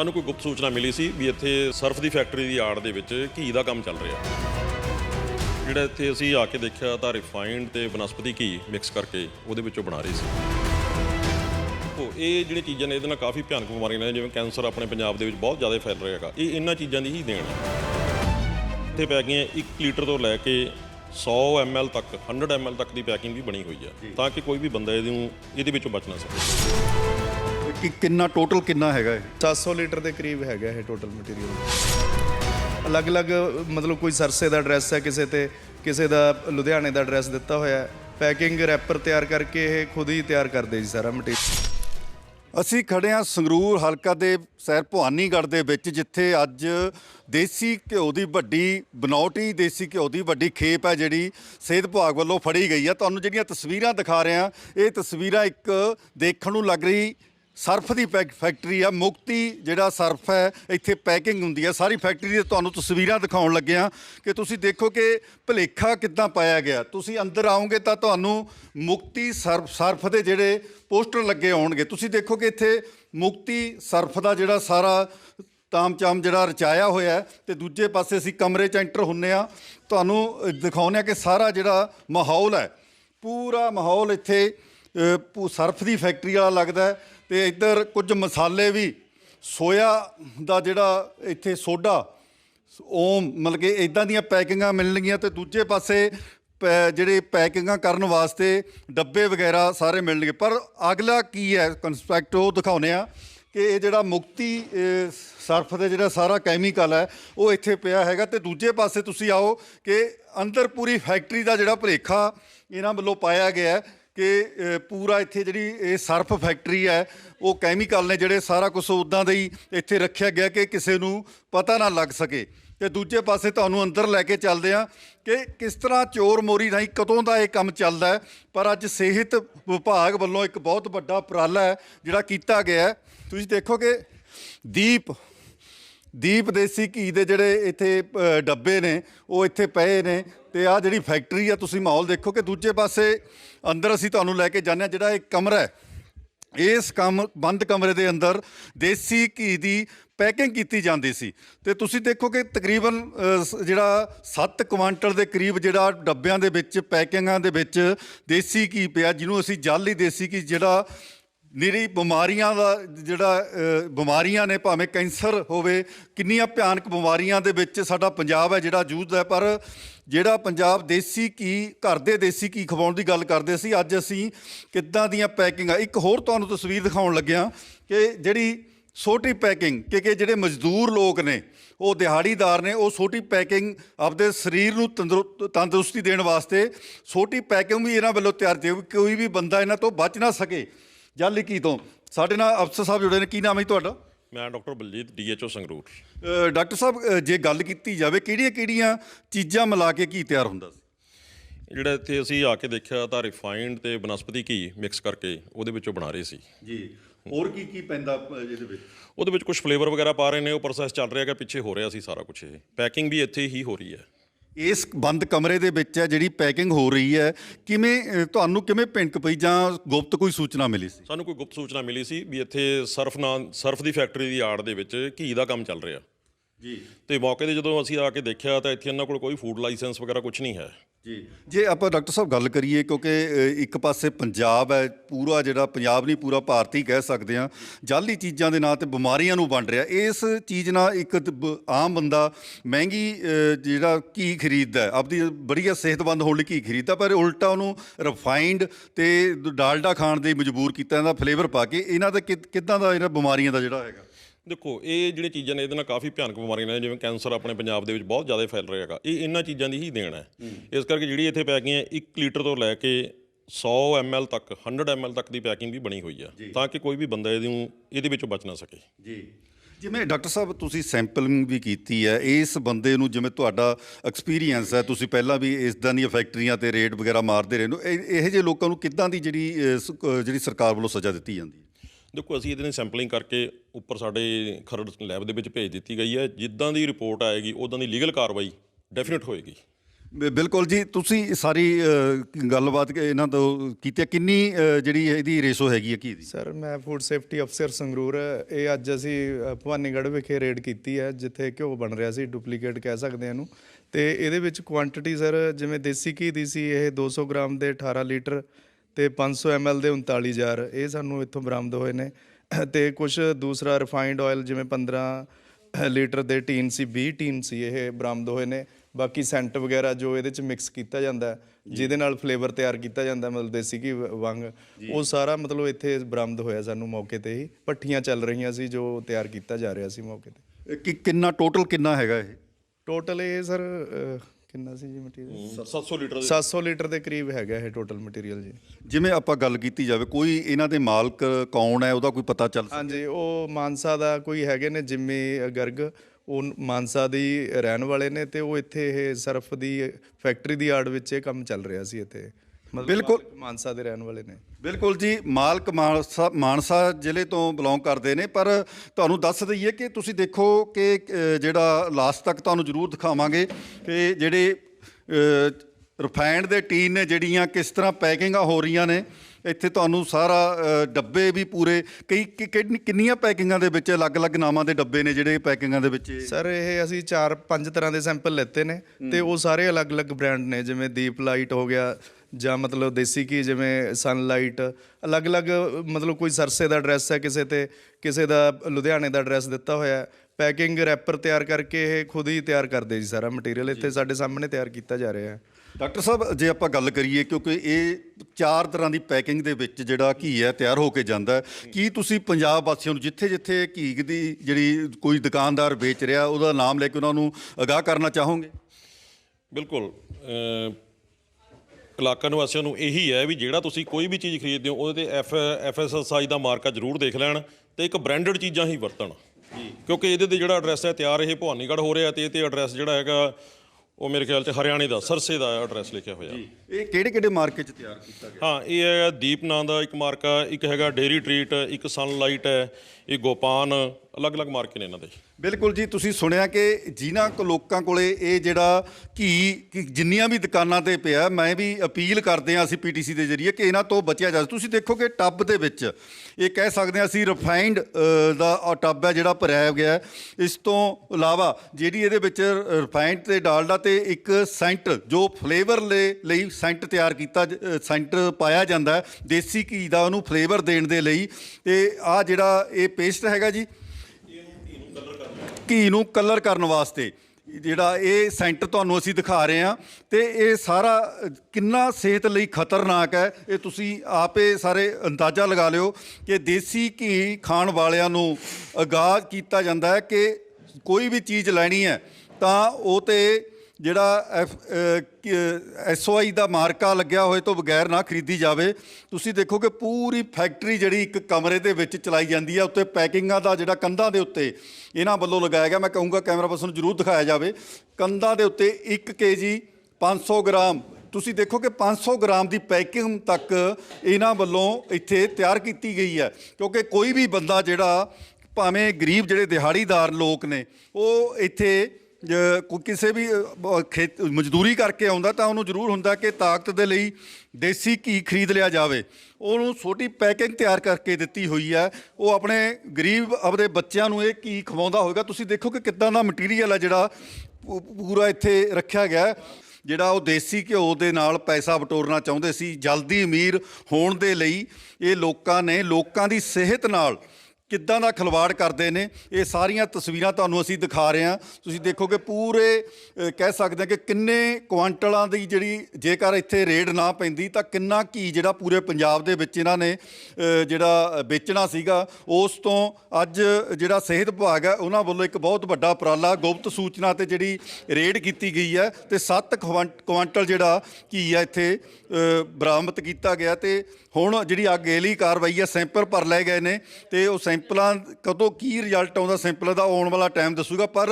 ਸਾਨੂੰ ਕੋਈ ਗੁਪਤ ਸੂਚਨਾ ਮਿਲੀ ਸੀ ਵੀ ਇੱਥੇ ਸਰਫ ਦੀ ਫੈਕਟਰੀ ਦੀ ਆੜ ਦੇ ਵਿੱਚ ਘੀ ਦਾ ਕੰਮ ਚੱਲ ਰਿਹਾ। ਜਿਹੜਾ ਇੱਥੇ ਅਸੀਂ ਆ ਕੇ ਦੇਖਿਆ ਤਾਂ ਰਿਫਾਈਨਡ ਤੇ ਬਨਸਪਤੀ ਘੀ ਮਿਕਸ ਕਰਕੇ ਉਹਦੇ ਵਿੱਚੋਂ ਬਣਾ ਰਹੇ ਸੀ। ਉਹ ਇਹ ਜਿਹੜੀਆਂ ਚੀਜ਼ਾਂ ਨੇ ਇਹਦੇ ਨਾਲ ਕਾਫੀ ਭਿਆਨਕ ਬਿਮਾਰੀਆਂ ਨੇ ਜਿਵੇਂ ਕੈਂਸਰ ਆਪਣੇ ਪੰਜਾਬ ਦੇ ਵਿੱਚ ਬਹੁਤ ਜ਼ਿਆਦਾ ਫੈਲ ਰਿਹਾ ਹੈਗਾ। ਇਹ ਇਹਨਾਂ ਚੀਜ਼ਾਂ ਦੀ ਹੀ ਦੇਣ ਹੈ। ਇੱਥੇ ਪੈਕਿੰਗ 1 ਲੀਟਰ ਤੋਂ ਲੈ ਕੇ 100 ml ਤੱਕ 100 ml ਤੱਕ ਦੀ ਪੈਕਿੰਗ ਵੀ ਬਣੀ ਹੋਈ ਹੈ। ਤਾਂ ਕਿ ਕੋਈ ਵੀ ਬੰਦਾ ਇਹਨੂੰ ਇਹਦੇ ਵਿੱਚੋਂ ਬਚ ਨਾ ਸਕੇ। ਕਿ ਕਿੰਨਾ ਟੋਟਲ ਕਿੰਨਾ ਹੈਗਾ ਇਹ? 700 ਲੀਟਰ ਦੇ ਕਰੀਬ ਹੈਗਾ ਇਹ ਟੋਟਲ ਮਟੀਰੀਅਲ ਅਲੱਗ-ਅਲੱਗ ਮਤਲਬ ਕੋਈ ਸਰਸੇ ਦਾ ਐਡਰੈਸ ਹੈ ਕਿਸੇ ਤੇ ਕਿਸੇ ਦਾ ਲੁਧਿਆਣੇ ਦਾ ਐਡਰੈਸ ਦਿੱਤਾ ਹੋਇਆ ਹੈ। ਪੈਕਿੰਗ ਰੈਪਰ ਤਿਆਰ ਕਰਕੇ ਇਹ ਖੁਦ ਹੀ ਤਿਆਰ ਕਰਦੇ ਜੀ ਸਾਰਾ ਮਟੀਰੀਅਲ ਅਸੀਂ ਖੜੇ ਹਾਂ ਸੰਗਰੂਰ ਹਲਕਾ ਦੇ ਸ਼ਹਿਰ ਭਵਾਨੀਗੜ੍ਹ ਦੇ ਵਿੱਚ ਜਿੱਥੇ ਅੱਜ ਦੇਸੀ ਘਿਓ ਦੀ ਵੱਡੀ ਬਨੌਟੀ ਦੇਸੀ ਘਿਓ ਦੀ ਵੱਡੀ ਖੇਪ ਹੈ ਜਿਹੜੀ ਸਿਹਤ ਵਿਭਾਗ ਵੱਲੋਂ ਫੜੀ ਗਈ ਹੈ। ਤੁਹਾਨੂੰ ਜਿਹੜੀਆਂ ਤਸਵੀਰਾਂ ਦਿਖਾ ਰਹੇ ਹਾਂ ਇਹ ਤਸਵੀਰਾਂ ਇੱਕ ਦੇਖਣ ਨੂੰ ਲੱਗ ਰਹੀ ਸਰਫ ਦੀ ਪੈਕ- ਫੈਕਟਰੀ ਆ ਮੁਕਤੀ ਜਿਹੜਾ ਸਰਫ ਹੈ ਇੱਥੇ ਪੈਕਿੰਗ ਹੁੰਦੀ ਹੈ ਸਾਰੀ ਫੈਕਟਰੀ ਦੀ ਤੁਹਾਨੂੰ ਤਸਵੀਰਾਂ ਦਿਖਾਉਣ ਲੱਗੇ ਲੱਗਿਆ ਕਿ ਤੁਸੀਂ ਦੇਖੋ ਕਿ ਭਲੇਖਾ ਕਿੱਦਾਂ ਪਾਇਆ ਗਿਆ। ਤੁਸੀਂ ਅੰਦਰ ਆਓਗੇ ਤਾਂ ਤੁਹਾਨੂੰ ਮੁਕਤੀ ਸਰਫ ਸਰਫ ਦੇ ਜਿਹੜੇ ਪੋਸਟਰ ਲੱਗੇ ਹੋਣਗੇ। ਤੁਸੀਂ ਦੇਖੋ ਕਿ ਇੱਥੇ ਮੁਕਤੀ ਸਰਫ ਦਾ ਜਿਹੜਾ ਸਾਰਾ ਤਾਮਚਾਮ ਜਿਹੜਾ ਰਚਾਇਆ ਹੋਇਆ ਹੈ ਤੇ ਦੂਜੇ ਪਾਸੇ ਅਸੀਂ ਕਮਰੇ 'ਚ ਐਂਟਰ ਹੁੰਨੇ ਆ। ਤੁਹਾਨੂੰ ਅ, ਦਿਖਾਉਂਦੇ ਆ ਕਿ ਸਾਰਾ ਜਿਹੜਾ ਮਾਹੌਲ ਹੈ ਪੂਰਾ ਮਾਹੌਲ ਇੱਥੇ ਅ, ਪੂ- ਸਰਫ ਦੀ ਫੈਕਟਰੀ ਵਾਲਾ ਲੱਗਦਾ ਹੈ। ਤੇ ਇੱਧਰ ਕੁਝ ਮਸਾਲੇ ਵੀ, ਸੋਇਆ ਦਾ ਜਿਹੜਾ ਇੱਥੇ ਸੋਡਾ ਓਮ ਮਤਲਬ ਕਿ ਇਦਾਂ ਦੀਆਂ ਪੈਕਿੰਗਾਂ ਮਿਲਣਗੀਆਂ ਤੇ ਦੂਜੇ ਪਾਸੇ ਪੈ- ਜਿਹੜੇ ਪੈਕਿੰਗਾਂ ਕਰਨ ਵਾਸਤੇ ਡੱਬੇ ਵਗੈਰਾ ਸਾਰੇ ਮਿਲਣਗੇ। ਪਰ ਅਗਲਾ ਕੀ ਹੈ ਕਨਸਪੈਕਟ ਉਹ ਦਿਖਾਉਨੇ ਆ ਕਿ ਇਹ ਜਿਹੜਾ ਮੁਕਤੀ ਸਰਫ ਦੇ ਜਿਹੜਾ ਸਾਰਾ ਕੈਮੀਕਲ ਹੈ, ਉਹ ਇੱਥੇ ਪਿਆ ਹੈਗਾ ਤੇ ਦੂਜੇ ਪਾਸੇ ਤੁਸੀਂ ਆਓ ਕਿ ਅੰਦਰ ਪੂਰੀ ਫੈਕਟਰੀ ਦਾ ਜਿਹੜਾ ਭਲੇਖਾ ਇਹਨਾਂ ਵੱਲੋਂ ਪਾਇਆ ਗਿਆ ਹੈ। ਕਿ ਪੂਰਾ ਇੱਥੇ ਜਿਹੜੀ ਇਹ ਸਰਫ ਫੈਕਟਰੀ ਹੈ, ਉਹ ਕੈਮੀਕਲ ਨੇ ਜਿਹੜੇ ਸਾਰਾ ਕੁਝ ਉਦਾਂ ਦਾ ਹੀ ਇੱਥੇ ਰੱਖਿਆ ਗਿਆ ਕਿ ਕਿਸੇ ਨੂੰ ਪਤਾ ਨਾ ਲੱਗ ਸਕੇ। ਤੇ ਦੂਜੇ ਪਾਸੇ ਤੁਹਾਨੂੰ ਅੰਦਰ ਲੈ ਕੇ ਚੱਲਦੇ ਆ ਕਿ ਕਿਸ ਤਰ੍ਹਾਂ ਚੋਰ ਮੋਰੀ ਰਾਹੀਂ ਕਦੋਂ ਦਾ ਇਹ ਕੰਮ ਚੱਲਦਾ ਪਰ ਅੱਜ ਸਿਹਤ ਵਿਭਾਗ ਵੱਲੋਂ ਇੱਕ ਬਹੁਤ ਵੱਡਾ ਉਪਰਾਲਾ ਹੈ ਜਿਹੜਾ ਕੀਤਾ ਗਿਆ ਤੁਸੀਂ ਦੇਖੋ ਕਿ ਦੀਪ ਦੀਪ ਦੇਸੀ ਘੀ ਦੇ ਜਿਹੜੇ ਇੱਥੇ ਅ, ਡੱਬੇ ਨੇ ਉਹ ਇੱਥੇ ਪਏ ਨੇ ਤੇ ਆ ਜਿਹੜੀ ਫੈਕਟਰੀ ਆ ਤੁਸੀਂ ਮਾਹੌਲ ਦੇਖੋ ਕਿ ਦੂਜੇ ਪਾਸੇ ਅੰਦਰ ਅਸੀਂ ਤੁਹਾਨੂੰ ਲੈ ਕੇ ਜਾਂਦੇ ਹਾਂ ਜਿਹੜਾ ਇੱਕ ਕਮਰਾ ਹੈ ਇਸ ਕੰਮ ਬੰਦ ਕਮਰੇ ਦੇ ਅੰਦਰ ਦੇਸੀ ਘੀ ਦੀ ਪੈਕਿੰਗ ਕੀਤੀ ਜਾਂਦੀ ਸੀ। ਤੇ ਤੁਸੀਂ ਦੇਖੋ ਕਿ ਤਕਰੀਬਨ ਅ, ਸ- ਜਿਹੜਾ 7 ਕੁਆਂਟਲ ਦੇ ਕਰੀਬ ਜਿਹੜਾ ਡੱਬਿਆਂ ਦੇ ਵਿੱਚ ਪੈਕਿੰਗਾਂ ਦੇ ਵਿੱਚ ਦੇਸੀ ਘੀ ਪਿਆ ਜਿਹਨੂੰ ਅਸੀਂ ਜਾਲੀ ਦੇਸੀ ਘੀ ਜਿਹੜਾ ਨਿਰੀ ਬਿਮਾਰੀਆਂ ਦਾ ਜਿਹੜਾ ਬਿਮਾਰੀਆਂ ਨੇ ਭਾਵੇਂ ਕੈਂਸਰ ਹੋਵੇ, ਕਿੰਨੀਆਂ ਭਿਆਨਕ ਬਿਮਾਰੀਆਂ ਦੇ ਵਿੱਚ ਸਾਡਾ ਪੰਜਾਬ ਹੈ ਜਿਹੜਾ ਜੂਝਦਾ ਹੈ, ਪਰ ਜਿਹੜਾ ਪੰਜਾਬ ਦੇਸੀ ਘੀ ਘਰ ਦੇ ਦੇਸੀ ਘੀ ਖਵਾਉਣ ਦੀ ਗੱਲ ਕਰਦੇ ਸੀ, ਅੱਜ ਅਸੀਂ ਕਿੱਦਾਂ ਦੀਆਂ ਪੈਕਿੰਗਾਂ, ਇੱਕ ਹੋਰ ਤੁਹਾਨੂੰ ਤਸਵੀਰ ਦਿਖਾਉਣ ਲੱਗਿਆ ਕਿ ਜਿਹੜੀ ਛੋਟੀ ਪੈਕਿੰਗ, ਕਿ ਕਿ ਜਿਹੜੇ ਮਜ਼ਦੂਰ ਲੋਕ ਨੇ, ਉਹ ਦਿਹਾੜੀਦਾਰ ਨੇ, ਉਹ ਛੋਟੀ ਪੈਕਿੰਗ ਆਪਦੇ ਸਰੀਰ ਨੂੰ ਤੰਦਰੁ- ਤੰਦਰੁਸਤੀ ਦੇਣ ਵਾਸਤੇ, ਛੋਟੀ ਪੈਕਿੰਗ ਵੀ ਇਹਨਾਂ ਵੱਲੋਂ ਤਿਆਰ ਕੀਤੀ ਕੋਈ ਵੀ ਬੰਦਾ ਇਹਨਾਂ ਤੋਂ ਬਚ ਨਾ ਸਕੇ ਜਾਲੀ ਕੀ ਤੋਂ? ਸਾਡੇ ਨਾਲ ਅਫਸਰ ਸਾਹਿਬ ਜੁੜੇ ਨੇ। ਕੀ ਨਾਮ ਹੈ ਜੀ ਤੁਹਾਡਾ? ਮੈਂ doctor Baljeet DHO Sangrur. Doctor ਸਾਹਿਬ ਜੇ ਗੱਲ ਕੀਤੀ ਜਾਵੇ ਕਿਹੜੀਆਂ ਕਿਹੜੀਆਂ ਚੀਜ਼ਾਂ ਮਿਲਾ ਕੇ ਕੀ ਤਿਆਰ ਹੁੰਦਾ ਸੀ? ਜਿਹੜਾ ਇੱਥੇ ਅਸੀਂ ਆ ਕੇ ਦੇਖਿਆ ਤਾਂ ਰਿਫਾਈਨਡ ਤੇ ਬਨਸਪਤੀ ਘੀ ਮਿਕਸ ਕਰਕੇ ਉਹਦੇ ਵਿੱਚੋਂ ਬਣਾ ਰਹੇ ਸੀ। ਜੀ। ਹੋਰ ਕੀ ਕੀ ਪੈਂਦਾ ਇਹਦੇ ਵਿੱਚ? ਉਹਦੇ ਵਿੱਚ ਕੁਝ ਫਲੇਵਰ ਵਗੈਰਾ ਪਾ ਰਹੇ ਨੇ ਉਹ ਪ੍ਰੋਸੈਸ ਚੱਲ ਰਿਹਾ ਹੈਗਾ ਪਿੱਛੇ ਹੋ ਰਿਹਾ ਸੀ ਸਾਰਾ ਕੁਝ ਇਹ। ਪੈਕਿੰਗ ਵੀ ਇੱਥੇ ਹੀ ਹੋ ਰਹੀ ਹੈ। ਇਸ ਬੰਦ ਕਮਰੇ ਦੇ ਵਿੱਚ ਹੈ ਜਿਹੜੀ ਪੈਕਿੰਗ ਹੋ ਰਹੀ ਹੈ ਕਿਵੇਂ ਅ, ਤੁਹਾਨੂੰ ਕਿਵੇਂ ਭਿੰਕ ਪਈ ਜਾਂ ਗੁਪਤ ਕੋਈ ਸੂਚਨਾ ਮਿਲੀ ਸੀ? ਸਾਨੂੰ ਕੋਈ ਗੁਪਤ ਸੂਚਨਾ ਮਿਲੀ ਸੀ ਵੀ ਇੱਥੇ ਸਰਫ ਨਾਲ ਸਰਫ ਦੀ ਫੈਕਟਰੀ ਦੀ ਆੜ ਦੇ ਵਿੱਚ ਘੀ ਦਾ ਕੰਮ ਚੱਲ ਰਿਹਾ। ਜੀ। ਤੇ ਮੌਕੇ ਤੇ ਜਦੋਂ ਅਸੀਂ ਆ ਕੇ ਦੇਖਿਆ ਤਾਂ ਇੱਥੇ ਇਹਨਾਂ ਕੋਲ ਕੋਈ ਫੂਡ ਲਾਇਸੈਂਸ ਵਗੈਰਾ ਕੁਝ ਨਹੀਂ ਹੈ। ਜੀ। ਜੇ ਆਪਾਂ ਡਾਕਟਰ ਸਾਹਿਬ ਗੱਲ ਕਰੀਏ ਕਿਉਂਕਿ ਇੱਕ ਪਾਸੇ ਪੰਜਾਬ ਹੈ ਪੂਰਾ ਜਿਹੜਾ ਪੰਜਾਬ ਨਹੀਂ ਪੂਰਾ ਭਾਰਤ ਹੀ ਕਹਿ ਸਕਦੇ ਆ ਜਾਲੀ ਚੀਜ਼ਾਂ ਦੇ ਨਾਂ ਤੇ ਬਿਮਾਰੀਆਂ ਨੂੰ ਵੰਡ ਰਿਹਾ। ਇਸ ਚੀਜ਼ ਨਾਲ ਇੱਕ ਆਮ ਬੰਦਾ ਮਹਿੰਗੀ ਜਿਹੜਾ ਘੀ ਖਰੀਦਦਾ ਆਪਦੀ ਬੜੀਆ ਸਿਹਤਮੰਦ ਹੋਣ ਲਈ ਘੀ ਖਰੀਦਦਾ ਪਰ ਉਲਟਾ ਉਹਨੂੰ ਰਿਫਾਈਨਡ ਤੇ ਡਾਲਡਾ ਖਾਣ ਦੇ ਮਜਬੂਰ ਕੀਤਾ ਜਾਂਦਾ ਫਲੇਵਰ ਪਾ ਕੇ ਇਹਨਾਂ ਦਾ ਕਿ- ਕਿੱਦਾਂ ਦਾ ਇਹਨਾਂ ਬਿਮਾਰੀਆਂ ਦਾ ਜਿਹੜਾ ਹੈਗਾ? ਦੇਖੋ ਇਹ ਜਿਹੜੀਆਂ ਚੀਜ਼ਾਂ ਨੇ ਇਹਦੇ ਨਾਲ ਕਾਫੀ ਭਿਆਨਕ ਬਿਮਾਰੀਆਂ ਨੇ ਜਿਵੇਂ ਕੈਂਸਰ ਆਪਣੇ ਪੰਜਾਬ ਦੇ ਵਿੱਚ ਬਹੁਤ ਜ਼ਿਆਦਾ ਫੈਲ ਰਿਹਾ ਹੈਗਾ। ਇਹ ਇਹਨਾਂ ਚੀਜ਼ਾਂ ਦੀ ਹੀ ਦੇਣ ਹੈ। ਇਸ ਕਰਕੇ ਜਿਹੜੀ ਇੱਥੇ ਪੈਕਿੰਗ ਹੈ 1 ਲੀਟਰ ਤੋਂ ਲੈ ਕੇ 100 ml ਤੱਕ 100 ml ਤੱਕ ਦੀ ਪੈਕਿੰਗ ਵੀ ਬਣੀ ਹੋਈ ਹੈ ਤਾਂ ਕਿ ਕੋਈ ਵੀ ਬੰਦਾ ਇਹਨੂੰ ਇਹਦੇ ਵਿੱਚੋਂ ਬਚ ਨਾ ਸਕੇ। ਜੀ। ਜਿਵੇਂ ਡਾਕਟਰ ਸਾਹਿਬ ਤੁਸੀਂ ਸੈਂਪਲਿੰਗ ਵੀ ਕੀਤੀ ਹੈ ਇਸ ਬੰਦੇ ਨੂੰ ਜਿਵੇਂ ਤੁਹਾਡਾ ਐਕਸਪੀਰੀਅੰਸ ਹੈ ਤੁਸੀਂ ਪਹਿਲਾਂ ਵੀ ਇਸ ਤਰ੍ਹਾਂ ਦੀਆਂ ਫੈਕਟਰੀਆਂ ਤੇ ਰੇਡ ਵਗੈਰਾ ਮਾਰਦੇ ਰਹੇ ਨੂੰ ਇਹ- ਇਹੋ ਜਿਹੇ ਲੋਕਾਂ ਨੂੰ ਕਿੱਦਾਂ ਦੀ ਜਿਹੜੀ ਜਿਹੜੀ ਸਰਕਾਰ ਵੱਲੋਂ ਸਜ਼ਾ ਦਿੱਤੀ ਜਾਂਦੀ ਹੈ? ਦੇਖੋ ਅਸੀਂ ਇਹਦੇ ਨੇ ਸੈਂਪਲਿੰਗ ਕਰਕੇ ਉੱਪਰ ਸਾਡੇ ਖਰੜ ਲੈਬ ਦੇ ਵਿੱਚ ਭੇਜ ਦਿੱਤੀ ਗਈ ਹੈ। ਜਿੱਦਾਂ ਦੀ ਰਿਪੋਰਟ ਆਏਗੀ ਉਦਾਂ ਦੀ ਲੀਗਲ ਕਾਰਵਾਈ ਡੈਫੀਨਿਟ ਹੋਏਗੀ। ਬਿ- ਬਿਲਕੁਲ ਜੀ ਤੁਸੀਂ ਸਾਰੀ ਗੱਲਬਾਤ ਇਹਨਾਂ ਤੋਂ ਕੀਤੀ। ਕਿੰਨੀ ਜਿਹੜੀ ਇਹਦੀ ਰੇਸ਼ੋ ਹੈਗੀ ਹੈ ਕੀ ਦੀ ਸਰ ਮੈਂ ਫੂਡ ਸੇਫਟੀ ਅਫਸਰ ਸੰਗਰੂਰ ਇਹ ਅੱਜ ਅਸੀਂ ਭਵਾਨੀਗੜ੍ਹ ਵਿਖੇ ਰੇਡ ਕੀਤੀ ਹੈ ਜਿੱਥੇ ਘਿਓ ਬਣ ਰਿਹਾ ਸੀ ਡੁਪਲੀਕੇਟ ਕਹਿ ਸਕਦੇ ਹਾਂ ਇਹਨੂੰ। ਤੇ ਇਹਦੇ ਵਿੱਚ ਕੁਆਂਟੀਟੀ ਸਰ ਜਿਵੇਂ ਦੇਸੀ ਘੀ ਦੀ ਸੀ ਇਹ 200 ਗ੍ਰਾਮ ਦੇ 18 ਲੀਟਰ ਤੇ 500 ml ਦੇ 39 ਜਾਰ ਇਹ ਸਾਨੂੰ ਇੱਥੋਂ ਬਰਾਮਦ ਹੋਏ ਨੇ। ਤੇ ਕੁਝ ਦੂਸਰਾ ਰਿਫਾਈਨਡ ਆਇਲ ਜਿਵੇਂ 15 ਲੀਟਰ ਦੇ ਟੀਨ ਸੀ 20 ਟੀਨ ਸੀ ਇਹ ਬਰਾਮਦ ਹੋਏ ਨੇ। ਬਾਕੀ ਸੈਂਟ ਵਗੈਰਾ ਜੋ ਇਹਦੇ ਚ ਮਿਕਸ ਕੀਤਾ ਜਾਂਦਾ ਜਿਹਦੇ ਨਾਲ ਫਲੇਵਰ ਤਿਆਰ ਕੀਤਾ ਜਾਂਦਾ ਮਤਲਬ ਦੇਸੀ ਘੀ ਵਾਂਗ। ਉਹ ਸਾਰਾ ਮਤਲਬ ਇੱਥੇ ਬਰਾਮਦ ਹੋਇਆ ਸਾਨੂੰ ਮੌਕੇ ਤੇ ਹੀ। ਭੱਠੀਆਂ ਚੱਲ ਰਹੀਆਂ ਸੀ ਜੋ ਤਿਆਰ ਕੀਤਾ ਜਾ ਰਿਹਾ ਸੀ ਮੌਕੇ ਤੇ। ਕਿ ਕਿੰਨਾ ਟੋਟਲ ਕਿੰਨਾ ਹੈਗਾ ਇਹ? ਟੋਟਲ ਇਹ ਸਰ ਕਿੰਨਾ ਸੀ ਜੀ ਮਟੀਰੀਅਲ 700 ਲੀਟਰ ਦੇ। 700 ਲੀਟਰ ਦੇ ਕਰੀਬ ਹੈਗਾ ਇਹ ਟੋਟਲ ਮਟੀਰੀਅਲ ਜੀ। ਜਿਵੇਂ ਆਪਾਂ ਗੱਲ ਕੀਤੀ ਜਾਵੇ ਕੋਈ ਇਹਨਾਂ ਦੇ ਮਾਲਕ ਕੌਣ ਹੈ ਉਹਦਾ ਕੋਈ ਪਤਾ ਚੱਲ ਸਕਦਾ ਹਾਂਜੀ ਉਹ ਮਾਨਸਾ ਦਾ ਕੋਈ ਹੈਗੇ ਨੇ ਜਿੰਮੀ ਗਰਗ। ਉਹ ਮਾਨਸਾ ਦੀ ਰਹਿਣ ਵਾਲੇ ਨੇ ਤੇ ਉਹ ਇੱਥੇ ਇਹ ਸਰਫ ਦੀ ਫੈਕਟਰੀ ਦੀ ਆੜ ਵਿੱਚ ਇਹ ਕੰਮ ਚੱਲ ਰਿਹਾ ਸੀ ਇੱਥੇ। ਬਿਲਕੁਲ। ਮਾਨਸਾ ਦੇ ਰਹਿਣ ਵਾਲੇ ਨੇ। ਬਿਲਕੁਲ ਜੀ ਮਾਲਕ ਮਾਨਸਾ ਮਾਨਸਾ ਜ਼ਿਲ੍ਹੇ ਤੋਂ ਬਿਲੋਂਗ ਕਰਦੇ ਨੇ ਪਰ ਤੁਹਾਨੂੰ ਦੱਸ ਦਈਏ ਕਿ ਤੁਸੀਂ ਦੇਖੋ ਕਿ ਜਿਹੜਾ ਲਾਸਟ ਤੱਕ ਤੁਹਾਨੂੰ ਜ਼ਰੂਰ ਦਿਖਾਵਾਂਗੇ ਕਿ ਜਿਹੜੇ ਰਿਫਾਈਨਡ ਦੇ ਟੀਨ ਨੇ ਜਿਹੜੀਆਂ ਕਿਸ ਤਰ੍ਹਾਂ ਪੈਕਿੰਗਾਂ ਹੋ ਰਹੀਆਂ ਨੇ ਇੱਥੇ ਤੁਹਾਨੂੰ ਸਾਰਾ ਡੱਬੇ ਵੀ ਪੂਰੇ ਕਈ ਕਿੰਨੀਆਂ ਪੈਕਿੰਗਾਂ ਦੇ ਵਿੱਚ ਅਲੱਗ-ਅਲੱਗ ਨਾਮਾਂ ਦੇ ਡੱਬੇ ਨੇ ਜਿਹੜੇ ਪੈਕਿੰਗਾਂ ਦੇ ਵਿੱਚ ਸਰ ਇਹ ਅਸੀਂ 4-5 ਤਰ੍ਹਾਂ ਦੇ ਸੈਂਪਲ ਲੈਤੇ ਨੇ ਤੇ ਉਹ ਸਾਰੇ ਅਲੱਗ-ਅਲੱਗ ਬ੍ਰਾਂਡ ਨੇ ਜਿਵੇਂ ਦੀਪ ਲਾਈਟ ਹੋ ਗਿਆ ਜਾਂ ਮਤਲਬ ਦੇਸੀ ਕੀ ਜਿਵੇਂ ਸਨਲਾਈਟ ਅਲੱਗ-ਅਲੱਗ ਮਤਲਬ ਕੋਈ ਸਰਸੇ ਦਾ ਐਡਰੈਸ ਹੈ ਕਿਸੇ ਤੇ ਕਿਸੇ ਦਾ ਲੁਧਿਆਣੇ ਦਾ ਐਡਰੈਸ ਦਿੱਤਾ ਹੋਇਆ ਹੈ। ਪੈਕਿੰਗ ਰੈਪਰ ਤਿਆਰ ਕਰਕੇ ਇਹ ਖੁਦ ਹੀ ਤਿਆਰ ਕਰਦੇ ਜੀ ਸਾਰਾ ਮਟੀਰੀਅਲ ਇੱਥੇ ਸਾਡੇ ਸਾਹਮਣੇ ਤਿਆਰ ਕੀਤਾ ਜਾ ਰਿਹਾ ਹੈ। ਡਾਕਟਰ ਸਾਹਿਬ ਜੇ ਆਪਾਂ ਗੱਲ ਕਰੀਏ ਕਿਉਂਕਿ ਇਹ ਚਾਰ ਤਰ੍ਹਾਂ ਦੀ ਪੈਕਿੰਗ ਦੇ ਵਿੱਚ ਜਿਹੜਾ ਘੀ ਹੈ ਤਿਆਰ ਹੋ ਕੇ ਜਾਂਦਾ ਹੈ। ਕੀ ਤੁਸੀਂ ਪੰਜਾਬ ਵਾਸੀਆਂ ਨੂੰ ਜਿੱਥੇ ਜਿੱਥੇ ਘੀ ਦੀ ਜਿਹੜੀ ਕੋਈ ਦੁਕਾਨਦਾਰ ਵੇਚ ਰਿਹਾ ਉਹਦਾ ਨਾਮ ਲੈ ਕੇ ਉਹਨਾਂ ਨੂੰ ਅਗਾਹ ਕਰਨਾ ਚਾਹੋਗੇ? ਬਿਲਕੁਲ ਇਲਾਕਾ ਨਿਵਾਸੀਆਂ ਨੂੰ ਇਹੀ ਹੈ ਵੀ ਜਿਹੜਾ ਤੁਸੀਂ ਕੋਈ ਵੀ ਚੀਜ਼ ਖਰੀਦਦੇ ਹੋ ਉਹਦੇ ਤੇ ਐਫ ਐਫਐਸਐਸਆਈ ਦਾ ਮਾਰਕਾ ਜ਼ਰੂਰ ਦੇਖ ਲੈਣ ਤੇ ਇੱਕ ਬ੍ਰਾਂਡਡ ਚੀਜ਼ਾਂ ਹੀ ਵਰਤਣ। ਕਿਉਂਕਿ ਇਹਦੇ ਤੇ ਜਿਹੜਾ ਐਡਰੈਸ ਹੈ ਤਿਆਰ ਇਹ ਭਵਾਨੀਗੜ੍ਹ ਹੋ ਰਿਹਾ ਤੇ ਇਹ ਤੇ ਐਡਰੈਸ ਜਿਹੜਾ ਹੈਗਾ ਉਹ ਮੇਰੇ ਖਿਆਲ 'ਚ ਹਰਿਆਣੇ ਦਾ ਸਰਸੇ ਦਾ ਐਡਰੈਸ ਲਿਖਿਆ ਹੋਇਆ। ਇਹ ਕਿਹੜੇ ਕਿਹੜੇ ਮਾਰਕੇ 'ਚ ਤਿਆਰ ਕੀਤਾ ਗਿਆ? ਹਾਂ ਇਹ ਹੈਗਾ ਦੀਪ ਨਾਂ ਦਾ ਇੱਕ ਮਾਰਕਾ ਇੱਕ ਹੈਗਾ ਡੇਰੀ ਟਰੀਟ ਇੱਕ ਸਨਲਾਈਟ ਹੈ ਇਹ ਗੋਪਾਨ ਅਲੱਗ-ਅਲੱਗ ਮਾਰਕੇ ਨੇ ਇਹਨਾਂ ਦੇ। ਬਿਲਕੁਲ ਜੀ ਤੁਸੀਂ ਸੁਣਿਆ ਕਿ ਜਿਨ੍ਹਾਂ ਕੋ ਲੋਕਾਂ ਕੋਲੇ ਇਹ ਜਿਹੜਾ ਘੀ ਕਿ ਜਿੰਨੀਆਂ ਵੀ ਦੁਕਾਨਾਂ ਤੇ ਪਿਆ ਮੈਂ ਵੀ ਅਪੀਲ ਕਰਦੇ ਹਾਂ ਅਸੀਂ ਪੀਟੀਸੀ ਦੇ ਜ਼ਰੀਏ ਕਿ ਇਹਨਾਂ ਤੋਂ ਬਚਿਆ ਜਾਵੇ। ਤੁਸੀਂ ਦੇਖੋ ਕਿ ਟੱਬ ਦੇ ਵਿੱਚ ਇਹ ਕਹਿ ਸਕਦੇ ਹਾਂ ਅਸੀਂ ਰਿਫਾਈਨਡ ਦਾ ਟੱਬ ਹੈ ਜਿਹੜਾ ਭਰਿਆ ਗਿਆ। ਇਸ ਤੋਂ ਇਲਾਵਾ ਜਿਹੜੀ ਇਹਦੇ ਵਿੱਚ ਰਿਫਾਈਨਡ ਤੇ ਡਾਲਡਾ ਤੇ ਇੱਕ ਸੈਂਟ ਜੋ ਫਲੇਵਰ ਲਈ ਸੈਂਟ ਤਿਆਰ ਕੀਤਾ ਸੈਂਟ ਪਾਇਆ ਜਾਂਦਾ ਦੇਸੀ ਘੀ ਦਾ ਉਹਨੂੰ ਫਲੇਵਰ ਦੇਣ ਦੇ ਲਈ। ਤੇ ਆ ਜਿਹੜਾ ਇਹ ਪੇਸਟ ਹੈਗਾ ਜੀ, ਘੀ ਨੂੰ ਕਲਰ ਕਰਨ ਵਾਸਤੇ। ਜਿਹੜਾ ਇਹ ਸੈਂਟਰ ਤੁਹਾਨੂੰ ਅਸੀਂ ਦਿਖਾ ਰਹੇ ਹਾਂ ਤੇ ਇਹ ਸਾਰਾ ਕਿੰਨਾ ਸਿਹਤ ਲਈ ਖਤਰਨਾਕ ਹੈ। ਇਹ ਤੁਸੀਂ ਆਪੇ ਸਾਰੇ ਅੰਦਾਜ਼ਾ ਲਗਾ ਲਿਓ ਕਿ ਦੇਸੀ ਘੀ ਖਾਣ ਵਾਲਿਆਂ ਨੂੰ ਆਗਾਜ਼ ਕੀਤਾ ਜਾਂਦਾ ਹੈ ਕਿ ਕੋਈ ਵੀ ਚੀਜ਼ ਲੈਣੀ ਹੈ ਤਾਂ ਉਹ ਤੇ ਜਿਹੜਾ ਐਸਓਆਈ ਦਾ ਮਾਰਕਾ ਲੱਗਿਆ ਹੋਏ ਤੋਂ ਬਗੈਰ ਨਾ ਖਰੀਦੀ ਜਾਵੇ, ਤੁਸੀਂ ਦੇਖੋ ਕਿ ਪੂਰੀ ਫੈਕਟਰੀ ਜਿਹੜੀ ਇੱਕ ਕਮਰੇ ਦੇ ਵਿੱਚ ਚਲਾਈ ਜਾਂਦੀ ਹੈ ਉੱਤੇ ਪੈਕਿੰਗਾਂ ਦਾ ਜਿਹੜਾ ਕੰਧਾਂ ਦੇ ਉੱਤੇ ਇਹਨਾਂ ਵੱਲੋਂ ਲਗਾਇਆ ਗਿਆ, ਮੈਂ ਕਹੂੰਗਾ ਕੈਮਰਾ ਪਰਸਨ ਜ਼ਰੂਰ ਦਿਖਾਇਆ ਜਾਵੇ, ਕੰਧਾਂ ਦੇ ਉੱਤੇ 1 ਕੇਜੀ 500 ਗ੍ਰਾਮ, ਤੁਸੀਂ ਦੇਖੋ ਕਿ 500 ਗ੍ਰਾਮ ਦੀ ਪੈਕਿੰਗ ਤੱਕ ਇਹਨਾਂ ਵੱਲੋਂ ਇੱਥੇ ਤਿਆਰ ਕੀਤੀ ਗਈ ਹੈ ਕਿਉਂਕਿ ਕੋਈ ਵੀ ਬੰਦਾ ਜਿਹੜਾ ਭਾਵੇਂ ਗਰੀਬ ਜਿਹੜੇ ਦਿਹਾੜੀਦਾਰ ਲੋਕ ਨੇ, ਉਹ ਇੱਥੇ ਜ- ਕੋਈ ਕਿਸੇ ਵੀ ਅ, ਖੇਤ ਮਜ਼ਦੂਰੀ ਕਰਕੇ ਆਉਂਦਾ ਤਾਂ ਉਹਨੂੰ ਜ਼ਰੂਰ ਹੁੰਦਾ ਕਿ ਤਾਕਤ ਦੇ ਲਈ ਦੇਸੀ ਘੀ ਖਰੀਦ ਲਿਆ ਜਾਵੇ। ਉਹਨੂੰ ਛੋਟੀ ਪੈਕਿੰਗ ਤਿਆਰ ਕਰਕੇ ਦਿੱਤੀ ਹੋਈ ਹੈ। ਉਹ ਆਪਣੇ ਗਰੀਬ ਆਪਦੇ ਬੱਚਿਆਂ ਨੂੰ ਇਹ ਘੀ ਖਵਾਉਂਦਾ ਹੋਵੇਗਾ। ਤੁਸੀਂ ਦੇਖੋ ਕਿ ਕਿੱਦਾਂ ਦਾ ਮਟੀਰੀਅਲ ਹੈ ਜਿਹੜਾ ਪੂ- ਪੂਰਾ ਇੱਥੇ ਰੱਖਿਆ ਗਿਆ ਹੈ। ਜਿਹੜਾ ਉਹ ਦੇਸੀ ਘਿਓ ਦੇ ਨਾਲ ਪੈਸਾ ਬਟੋਰਨਾ ਚਾਹੁੰਦੇ ਸੀ। ਜਲਦੀ ਅਮੀਰ ਹੋਣ ਦੇ ਲਈ ਇਹ ਲੋਕਾਂ ਨੇ ਲੋਕਾਂ ਦੀ ਸਿਹਤ ਨਾਲ ਕਿੱਦਾਂ ਦਾ ਖਿਲਵਾੜ ਕਰਦੇ ਨੇ ਇਹ ਸਾਰੀਆਂ ਤਸਵੀਰਾਂ ਤੁਹਾਨੂੰ ਅਸੀਂ ਦਿਖਾ ਰਹੇ ਹਾਂ। ਤੁਸੀਂ ਦੇਖੋ ਕਿ ਪੂਰੇ ਅ, ਕਹਿ ਸਕਦੇ ਹਾਂ ਕਿ ਕਿੰਨੇ ਕੁਆਂਟਲਾਂ ਦੀ ਜਿਹੜੀ ਜੇਕਰ ਇੱਥੇ ਰੇਡ ਨਾ ਪੈਂਦੀ ਤਾਂ ਕਿੰਨਾ ਘੀ ਜਿਹੜਾ ਪੂਰੇ ਪੰਜਾਬ ਦੇ ਵਿੱਚ ਇਹਨਾਂ ਨੇ ਅ, ਜਿਹੜਾ ਵੇਚਣਾ ਸੀਗਾ ਉਸ ਤੋਂ ਅੱਜ ਜਿਹੜਾ ਸਿਹਤ ਵਿਭਾਗ ਹੈ ਉਹਨਾਂ ਵੱਲੋਂ ਇੱਕ ਬਹੁਤ ਵੱਡਾ ਉਪਰਾਲਾ ਗੁਪਤ ਸੂਚਨਾ ਤੇ ਜਿਹੜੀ ਰੇਡ ਕੀਤੀ ਗਈ ਹੈ ਤੇ 7 ਕੁਆਂਟਲ ਜਿਹੜਾ ਘੀ ਹੈ ਇੱਥੇ ਅ, ਬਰਾਮਦ ਕੀਤਾ ਗਿਆ ਤੇ ਹੁਣ ਜਿਹੜੀ ਅਗੇਲੀ ਕਾਰਵਾਈ ਹੈ ਸੈਂਪਲ ਭਰ ਲਏ ਗਏ ਨੇ ਤੇ ਉਹ ਸੈਂਪਲਾਂ ਕਦੋਂ ਕੀ ਰਿਜ਼ਲਟ ਆਉਂਦਾ, ਸੈਂਪਲਾਂ ਦਾ ਆਉਣ ਵਾਲਾ ਟਾਈਮ ਦੱਸੂਗਾ, ਪਰ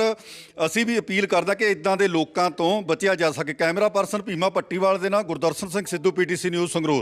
ਅਸੀਂ ਵੀ ਅਪੀਲ ਕਰਦਾ ਕਿ ਇਦਾਂ ਦੇ ਲੋਕਾਂ ਤੋਂ ਬਚਿਆ ਜਾ ਸਕੇ। ਕੈਮਰਾ ਪਰਸਨ ਭੀਮਾ ਪੱਟੀਵਾਲ ਦੇ ਨਾਲ ਗੁਰਦਰਸ਼ਨ ਸਿੰਘ ਸਿੱਧੂ ਪੀਟੀਸੀ ਨਿਊਜ਼ ਸੰਗਰੂਰ।